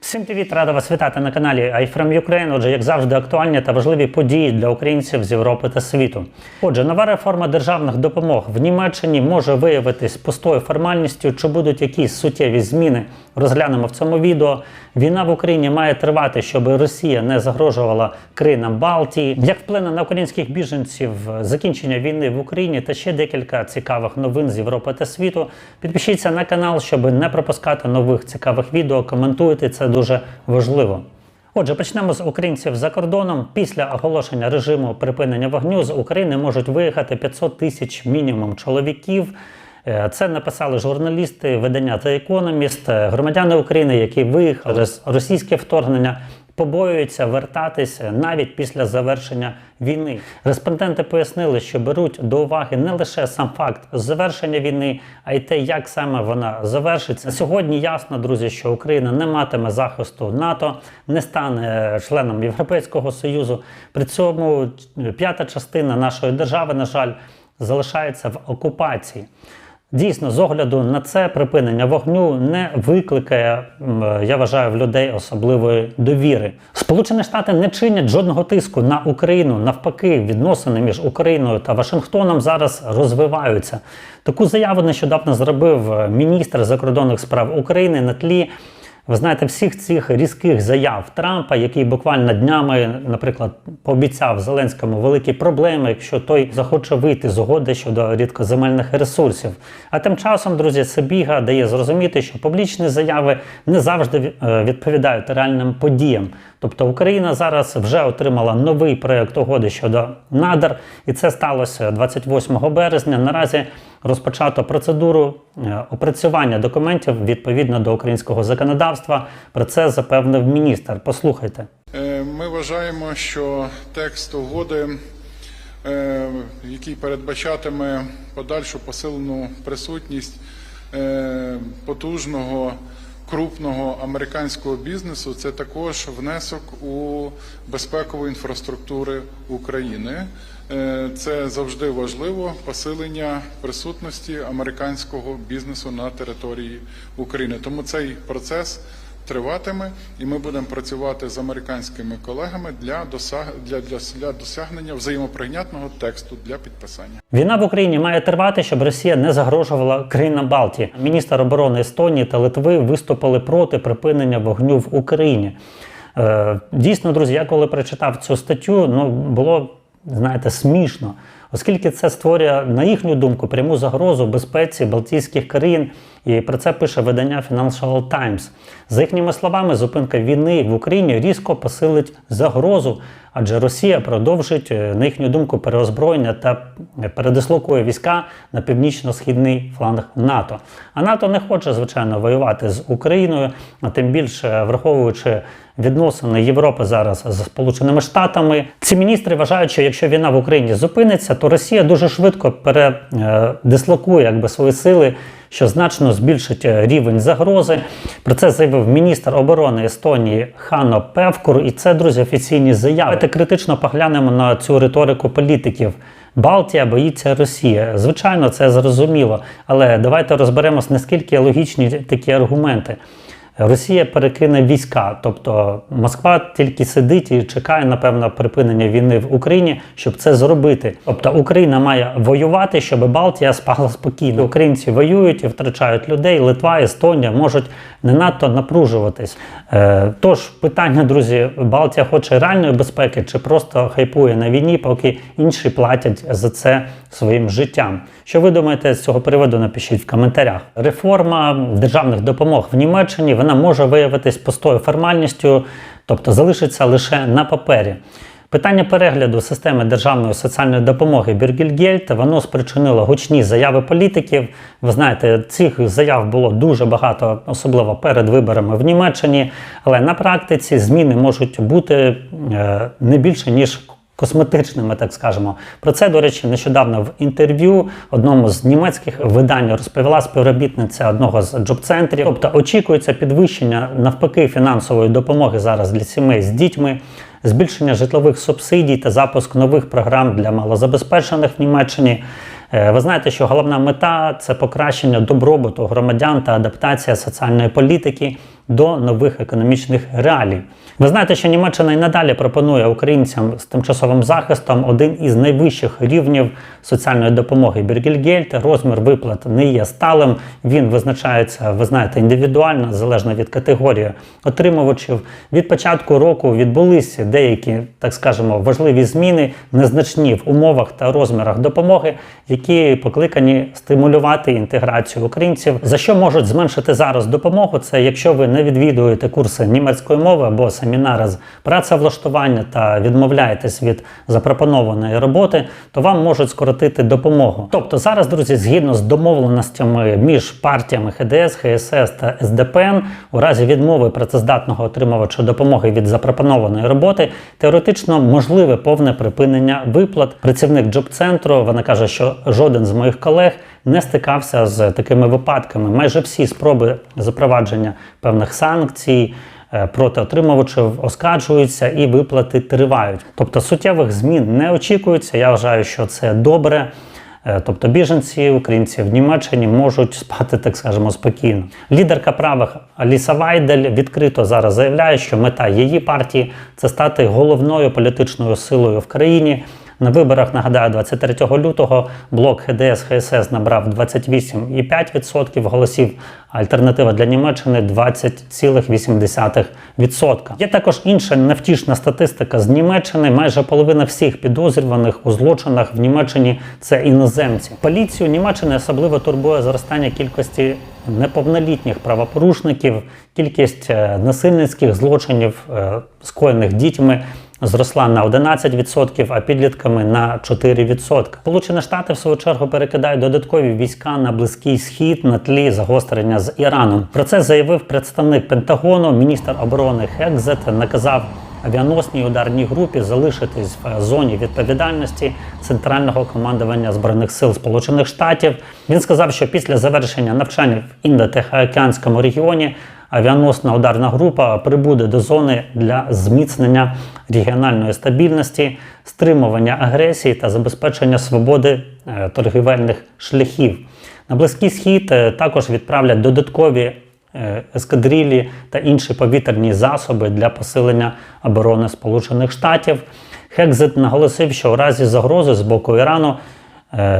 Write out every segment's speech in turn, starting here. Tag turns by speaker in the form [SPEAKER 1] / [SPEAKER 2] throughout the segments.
[SPEAKER 1] Всім привіт, рада вас вітати на каналі iFrame Ukraine. Отже, як завжди, актуальні та важливі події для українців з Європи та світу. Отже, нова реформа державних допомог в Німеччині може виявитись пустою формальністю. Чи будуть якісь суттєві зміни? Розглянемо в цьому відео. Війна в Україні має тривати, щоб Росія не загрожувала країнам Балтії. Як вплине на українських біженців закінчення війни в Україні та ще декілька цікавих новин з Європи та світу. Підпишіться на канал, щоб не пропускати нових цікавих відео. Коментуйте це дуже важливо. Отже, почнемо з українців за кордоном. Після оголошення режиму припинення вогню з України можуть виїхати 500 тисяч мінімум чоловіків. Е, Це написали журналісти видання The Economist, е, громадяни України, які виїхали через російське вторгнення. Побоюються вертатись навіть після завершення війни. Респонденти пояснили, що беруть до уваги не лише сам факт завершення війни, а й те, як саме вона завершиться. Сьогодні ясно, друзі, що Україна не матиме захисту НАТО, не стане членом Європейського союзу. При цьому п'ята частина нашої держави, на жаль, залишається в окупації. Дійсно, з огляду на це припинення вогню не викликає, я вважаю, в людей особливої довіри. Сполучені Штати не чинять жодного тиску на Україну. Навпаки, відносини між Україною та Вашингтоном зараз розвиваються. Таку заяву нещодавно зробив е, міністр закордонних справ України на тлі. Ви знаєте, всіх цих різких заяв Трампа, який буквально днями, наприклад, пообіцяв Зеленському великі проблеми, якщо той захоче вийти з угоди щодо рідкоземельних ресурсів. А тим часом, друзі, Сибіга дає зрозуміти, що публічні заяви не завжди е, відповідають реальним подіям. Тобто Україна зараз вже отримала новий проект угоди щодо надр, і це сталося 28 березня. Наразі розпочато процедуру е, опрацювання документів відповідно до українського законодавства. Про це запевнив міністр. Послухайте.
[SPEAKER 2] Е, Ми вважаємо, що текст угоди, е, який передбачатиме подальшу посилену присутність потужного крупного американського бізнесу, це також внесок у безпекову інфраструктуру України. Е, Це завжди важливо посилення присутності американського бізнесу на території України. Тому цей процес триватиме, і ми будемо працювати з американськими колегами для для, для, для досягнення взаємоприйнятного тексту для підписання.
[SPEAKER 1] Війна в Україні має тривати, щоб Росія не загрожувала країнам Балтії. Міністр оборони Естонії та Литви виступили проти припинення вогню в Україні. Е, Дійсно, друзі, я коли прочитав цю статтю, ну було знаєте смішно, оскільки це створює, на їхню думку, пряму загрозу безпеці Балтійських країн. І про це пише видання Financial Times. За їхніми словами, зупинка війни в Україні різко посилить загрозу, адже Росія продовжить, е, на їхню думку, переозброєння та передислокує війська на північно-східний фланг НАТО. А НАТО не хоче, звичайно, воювати з Україною, а тим більше враховуючи відносини Європи зараз з Сполученими Штатами. Ці міністри вважають, що якщо війна в Україні зупиниться, то Росія дуже швидко передислокує якби свої сили що значно збільшить е, рівень загрози. Про це заявив міністр оборони Естонії Хано Певкур. І це, друзі, офіційні заяви. Давайте критично поглянемо на цю риторику політиків. Балтія боїться Росії. Звичайно, це зрозуміло. Але давайте розберемось, наскільки логічні такі аргументи. Росія перекине війська, тобто Москва тільки сидить і чекає, напевно, припинення війни в Україні, щоб це зробити. Тобто Україна має воювати, щоб Балтія спала спокійно. Українці воюють і втрачають людей. Литва, Естонія можуть не надто напружуватись. Е, тож питання, друзі, Балтія хоче реальної безпеки чи просто хайпує на війні, поки інші платять за це своїм життям. Що ви думаєте з цього приводу? Напишіть в коментарях. Реформа державних допомог в Німеччині вона може виявитись пустою формальністю, тобто залишиться лише на папері. Питання перегляду системи державної соціальної допомоги Біргельгельт воно спричинило гучні заяви політиків. Ви знаєте, цих заяв було дуже багато, особливо перед виборами в Німеччині. Але на практиці зміни можуть бути е, не більше ніж косметичними, так скажемо. Про це, до речі, нещодавно в інтерв'ю одному з німецьких видань розповіла співробітниця одного з джоб-центрів. Тобто очікується підвищення навпаки фінансової допомоги зараз для сімей з дітьми. Збільшення житлових субсидій та запуск нових програм для малозабезпечених в Німеччині. Е, Ви знаєте, що головна мета це покращення добробуту громадян та адаптація соціальної політики до нових економічних реалій. Ви знаєте, що Німеччина і надалі пропонує українцям з тимчасовим захистом один із найвищих рівнів соціальної допомоги. Біргельгельт, розмір виплат не є сталим. Він визначається, ви знаєте, індивідуально, залежно від категорії отримувачів. Від початку року відбулися деякі, так скажемо, важливі зміни, незначні в умовах та розмірах допомоги, які покликані стимулювати інтеграцію українців. За що можуть зменшити зараз допомогу? Це якщо ви не відвідуєте курси німецької мови або семінари з працевлаштування та відмовляєтесь від запропонованої роботи, то вам можуть скоротити допомогу. Тобто зараз, друзі, згідно з домовленостями між партіями ХДС, ХСС та СДПН, у разі відмови працездатного отримувача допомоги від запропонованої роботи, теоретично можливе повне припинення виплат. Працівник джоб-центру вона каже, що жоден з моїх колег не стикався з такими випадками. Майже всі спроби запровадження певних санкцій. е, Проти отримувачів оскаржуються і виплати тривають. Тобто суттєвих змін не очікується. Я вважаю, що це добре. Е, Тобто біженці, українці в Німеччині можуть спати, так скажемо, спокійно. Лідерка правих Аліса Вайдель відкрито зараз заявляє, що мета її партії це стати головною політичною силою в країні. На виборах нагадаю, 23 лютого блок ХДС ХСС набрав 28,5% голосів, альтернатива для Німеччини 20,8%. Є також інша невтішна статистика з Німеччини. Майже половина всіх підозрюваних у злочинах в Німеччині це іноземці. Поліцію Німеччини особливо турбує зростання кількості неповнолітніх правопорушників, кількість е, насильницьких злочинів, е, скоєних дітьми зросла на 11%, а підлітками на 4%. Сполучені Штати, в свою чергу, перекидають додаткові війська на Близький Схід на тлі загострення з Іраном. Про це заявив представник Пентагону, міністр оборони Хекзет наказав авіаносній ударній групі залишитись в зоні відповідальності центрального командування збройних сил Сполучених Штатів. Він сказав, що після завершення навчання в індо-тихоокеанському регіоні авіаносна ударна група прибуде до зони для зміцнення регіональної стабільності, стримування агресії та забезпечення свободи е, торгівельних шляхів. На Близький Схід е, також відправлять додаткові е, ескадрилі та інші повітряні засоби для посилення оборони Сполучених Штатів. Хекзит наголосив, що у разі загрози з боку Ірану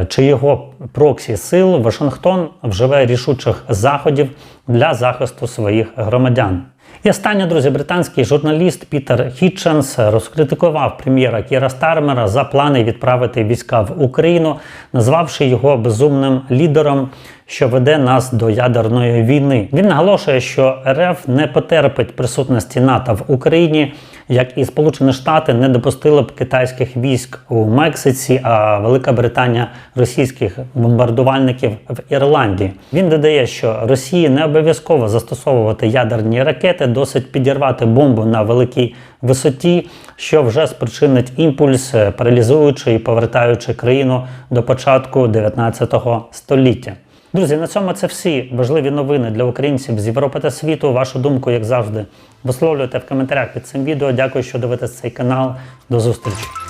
[SPEAKER 1] чи його проксі сил Вашингтон вживе рішучих заходів для захисту своїх громадян. І останнє, друзі, британський журналіст Пітер Хітченс розкритикував прем'єра Кіра Стармера за плани відправити війська в Україну, назвавши його безумним лідером, що веде нас до ядерної війни. Він наголошує, що РФ не потерпить присутності НАТО в Україні, як і Сполучені Штати не допустили б китайських військ у Мексиці, а Велика Британія російських бомбардувальників в Ірландії. Він додає, що Росії не обов'язково застосовувати ядерні ракети, досить підірвати бомбу на великій висоті, що вже спричинить імпульс, паралізуючи і повертаючи країну до початку 19 століття. Друзі, на цьому це всі важливі новини для українців з Європи та світу. Вашу думку, як завжди, висловлюйте в коментарях під цим відео. Дякую, що дивитесь цей канал. До зустрічі.